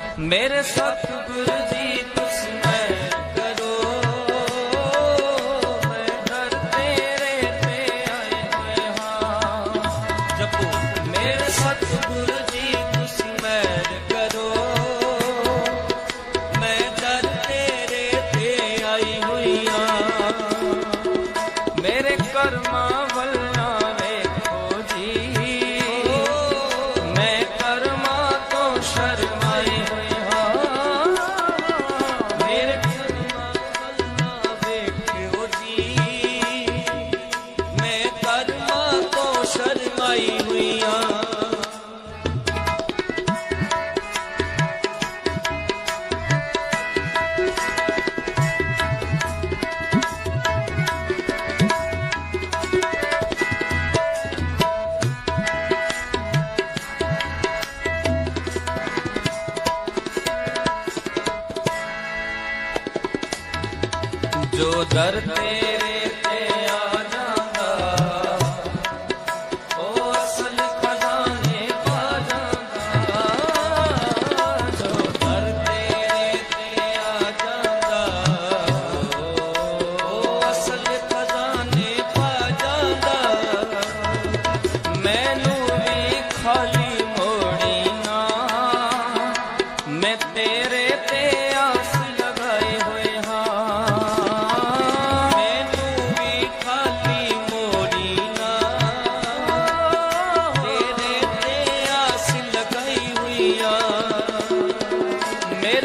ਮੇਰੇ ਸਤਿਗੁਰੂ ਜੀ ਦਰ ਤੇਰੇ ਤੇ ਆ ਜਾਂਦਾ। ਓ ਖਜ਼ਾਨੇ ਪਾ ਜਾਂਦਾ। ਜੋ ਤੇਰੇ ਤੇ ਆ ਜਾਂਦਾ। ਓ ਖਜ਼ਾਨੇ ਪਾ ਜਾਂਦਾ। ਮੈਨੂੰ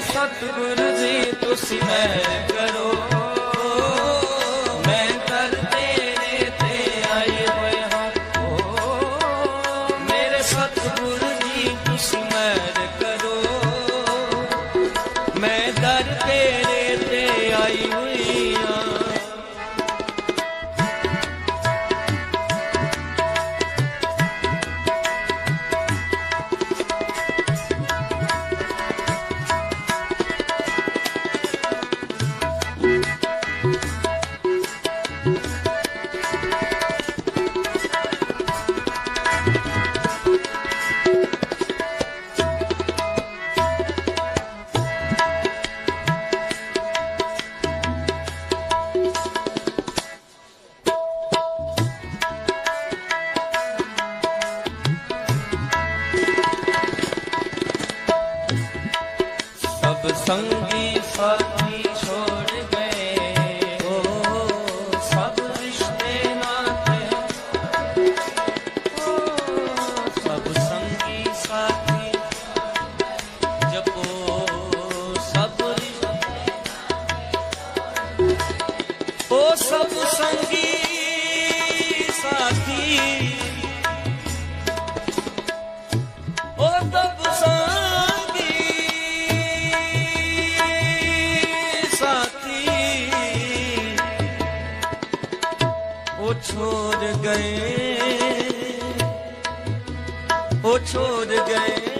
ਸਤਿਗੁਰ ਜੀ ਤੁਸੀਂ ਮੈਂ ਕਰੋ। छोड़ गए ओ छोड़ गए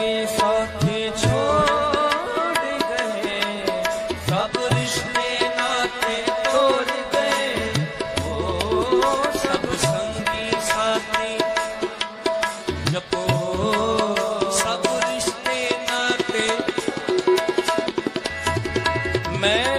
man.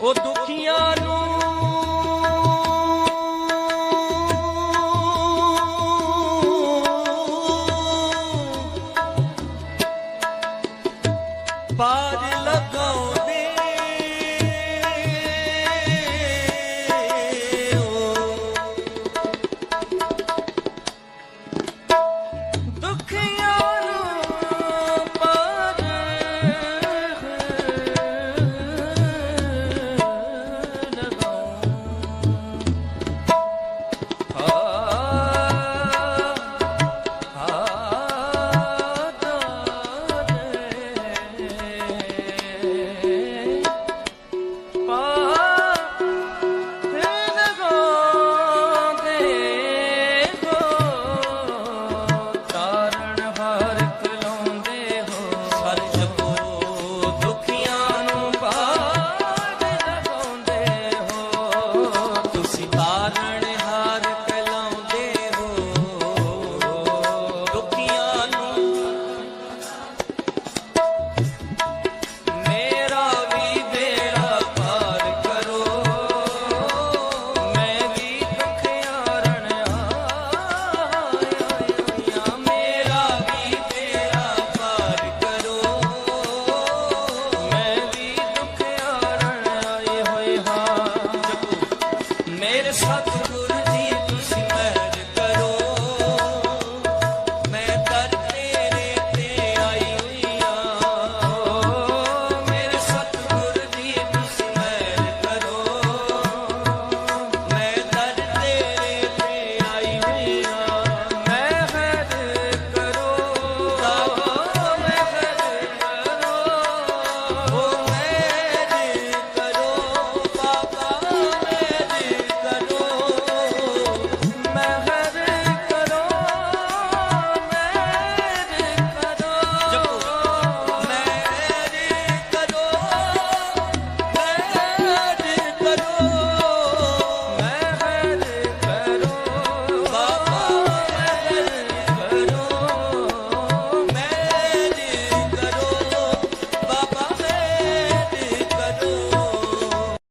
ਉਹ ਦੁਖੀਆਂ ਨੂੰ